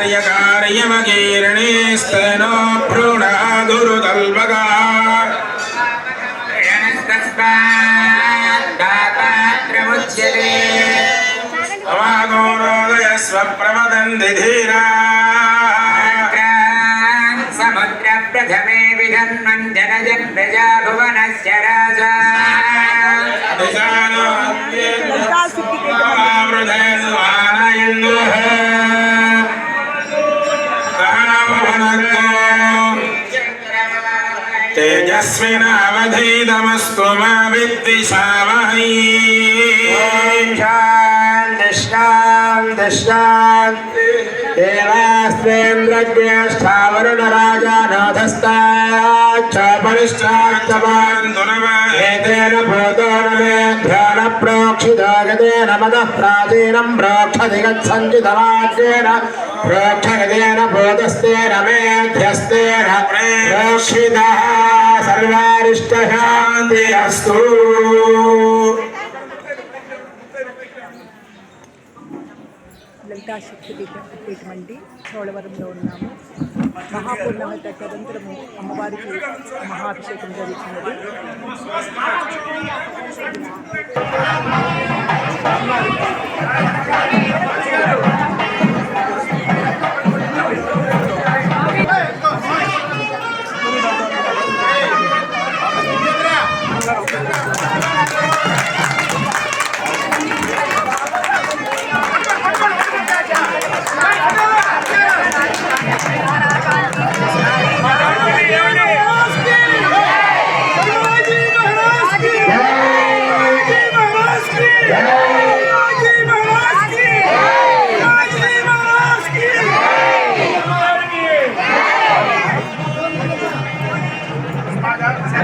कार्यकार्यमकीर्णेस्तेनो भ्रूणा गुरुतल्पगा ृमुच्यते अवागोरोदय स्वप्रवदन्ति धीरा समुद्रप्रथमे विधन्वन् जनजन् प्रजा भुवनस्य राजा दिशानो तेजस्विनावधीतमस्तु मा विद्विषावहै शान्तिशान्तिशान्ति देवास्तेन्द्रज्ञेष्ठावरुणराजानाथस्ताच्च एतेन भूतो न मे ध्यानप्रोक्षितो गतेन मदः प्राचीनं प्रोक्षति गच्छञ्चितवाक्येन प्रोक्षगतेन भूतस्तेन मेध्यस्तेन प्रोक्षितः శాంతి అస్తు లలితాశక్తి పీఠమండి చోళవరంలో ఉన్నాము. మహాపూర్ణమి తదనంతరము అమ్మవారికి మహాభిషేకం జరుగుతున్నది.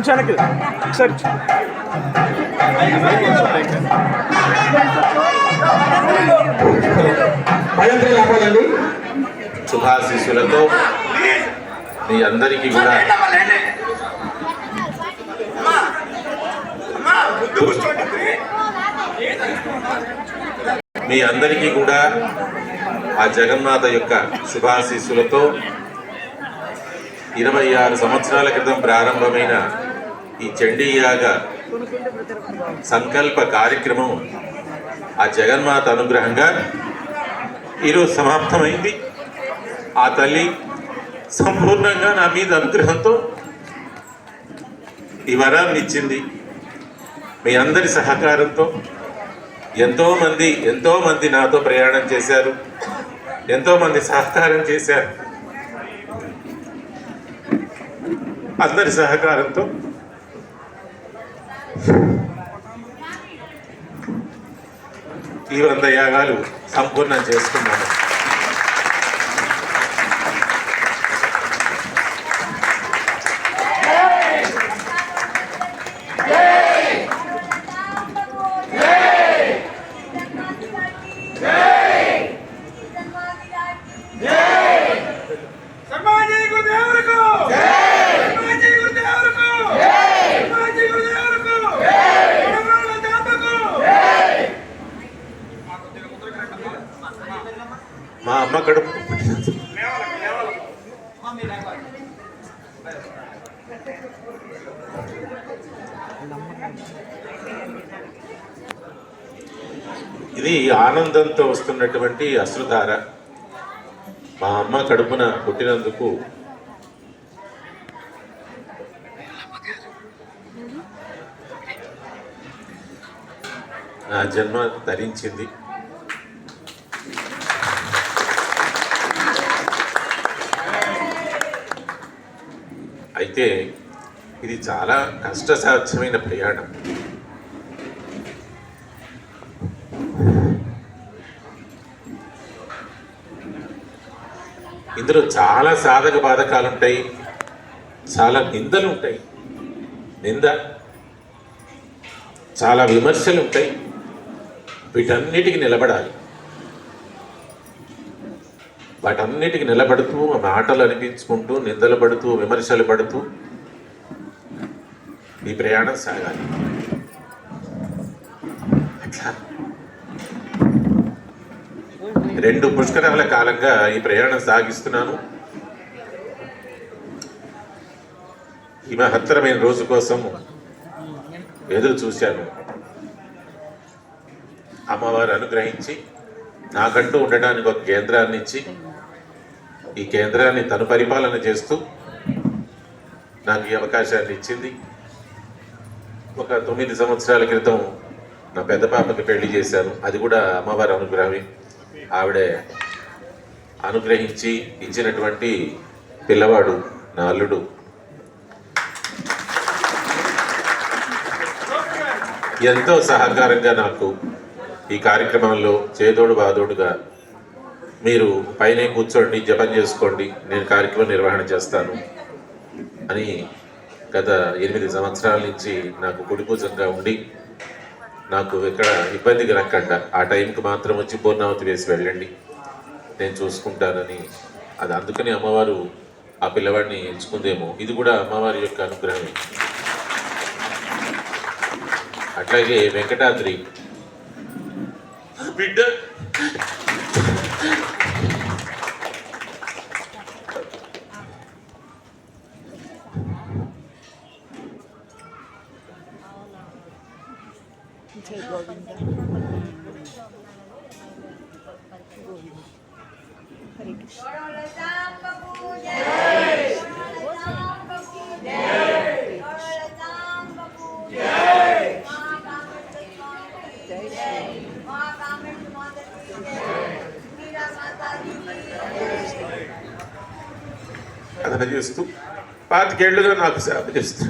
కొంచెం వెనక్కి ఒకసారి శుభాశీస్సులతో మీ అందరికీ కూడా మీ అందరికీ కూడా ఆ జగన్మాత యొక్క శుభాశీస్సులతో ఇరవై ఆరు సంవత్సరాల క్రితం ప్రారంభమైన ఈ చండీయాగ సంకల్ప కార్యక్రమం ఆ జగన్మాత అనుగ్రహంగా ఈరోజు సమాప్తమైంది. ఆ తల్లి సంపూర్ణంగా నా మీద అనుగ్రహంతో ఈ వరాన్ని ఇచ్చింది. మీ అందరి సహకారంతో ఎంతోమంది ఎంతోమంది నాతో ప్రయాణం చేశారు. ఎంతోమంది సహకారం చేశారు. అందరి సహకారంతో ఈ వంద యాగాలు సంపూర్ణం చేసుకున్నాను. మా అమ్మ కడుపు. ఇది ఆనందంతో వస్తున్నటువంటి అశ్రుధార. మా అమ్మ కడుపున పుట్టినందుకు నా జన్మ ధరించింది అయితే ఇది చాలా కష్టసాధ్యమైన ప్రయాణం. ఇందులో చాలా సాధక బాధకాలు ఉంటాయి చాలా నిందలు ఉంటాయి నింద చాలా విమర్శలు ఉంటాయి వీటన్నిటికి నిలబడాలి. వాటన్నిటికి నిలబడుతూ మాటలు అనిపించుకుంటూ నిందలు పడుతూ విమర్శలు పడుతూ ఈ ప్రయాణం సాగాలి. అట్లా. రెండు పుష్కరాల కాలంగా ఈ ప్రయాణం సాగిస్తున్నాను. ఈ మహత్తరమైన రోజు కోసం ఎదురు చూశాను. అమ్మవారు అనుగ్రహించి నాకంటూ ఉండడానికి ఒక కేంద్రాన్ని ఇచ్చి ఈ కేంద్రాన్ని తను పరిపాలన చేస్తూ నాకు ఈ అవకాశాన్ని ఇచ్చింది. ఒక తొమ్మిది సంవత్సరాల క్రితం నా పెద్ద పాపకి పెళ్ళి చేశాను. అది కూడా అమ్మవారి అనుగ్రహమే. ఆవిడే అనుగ్రహించి ఇచ్చినటువంటి పిల్లవాడు నా అల్లుడు. ఎంతో సహకారంగా నాకు ఈ కార్యక్రమంలో చేదోడు బాదోడుగా మీరు పైన కూర్చోండి జపం చేసుకోండి నేను కార్యక్రమం నిర్వహణ చేస్తాను అని గత ఎనిమిది సంవత్సరాల నుంచి నాకు కుడిపూజంగా ఉండి నాకు ఇక్కడ ఇబ్బంది కలగకుండా ఆ టైంకి మాత్రం వచ్చి పూర్ణావతి వేసి వెళ్ళండి. నేను చూసుకుంటానని అది అందుకని అమ్మవారు ఆ పిల్లవాడిని ఎంచుకుందేమో. ఇది కూడా అమ్మవారి యొక్క అనుగ్రహమే. అట్లాగే వెంకటాద్రి బిడ్డ. పాతికేళ్ళుగా నాకు సేవ చేస్తూ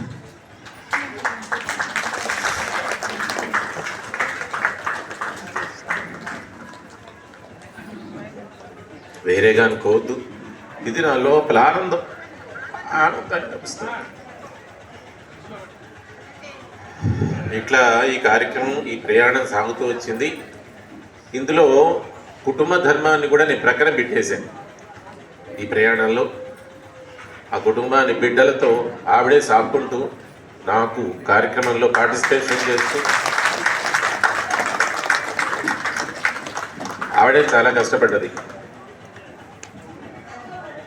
వేరేగా అనుకోవద్దు. ఇది నా లోపల ఆనందం. ఆనందాన్ని లభిస్తుంది. ఇట్లా ఈ కార్యక్రమం ఈ ప్రయాణం సాగుతూ వచ్చింది. ఇందులో కుటుంబ ధర్మాన్ని కూడా నేను ప్రక్కన పెట్టేశాను. ఈ ప్రయాణంలో ఆ కుటుంబాన్ని బిడ్డలతో ఆవిడే సాపుకుంటూ నాకు కార్యక్రమంలో పార్టిసిపేషన్ చేస్తూ ఆవిడే చాలా కష్టపడ్డది.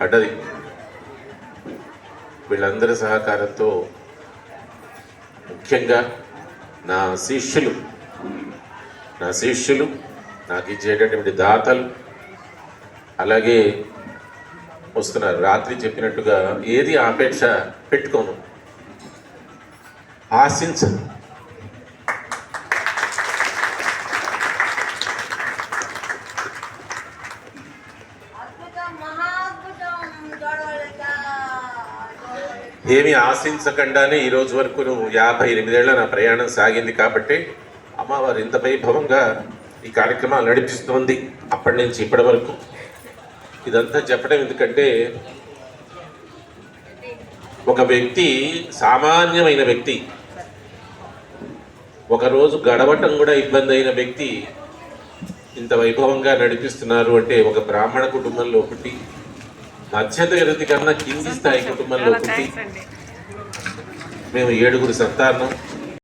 పడ్డది. వీళ్ళందరి సహకారంతో ముఖ్యంగా నా శిష్యులు నా శిష్యులు నాకు ఇచ్చేటటువంటి దాతలు అలాగే వస్తున్నారు. రాత్రి చెప్పినట్టుగా ఏది ఆపేక్ష పెట్టుకోను. ఆశించను. ఏమి ఆశించకుండానే ఈ రోజు వరకు నువ్వు యాభై ఎనిమిదేళ్ళ నా ప్రయాణం సాగింది కాబట్టి అమ్మవారు ఇంత వైభవంగా ఈ కార్యక్రమాలు నడిపిస్తోంది అప్పటి నుంచి ఇప్పటి వరకు. ఇదంతా చెప్పడం ఎందుకంటే ఒక వ్యక్తి సామాన్యమైన వ్యక్తి ఒకరోజు గడవటం కూడా ఇబ్బంది అయిన వ్యక్తి ఇంత వైభవంగా నడిపిస్తున్నారు అంటే ఒక బ్రాహ్మణ కుటుంబంలో పుట్టి మధ్యతరగతి కన్నా కింది స్థాయి కుటుంబంలో పుట్టి మేము ఏడుగురు సంతానం.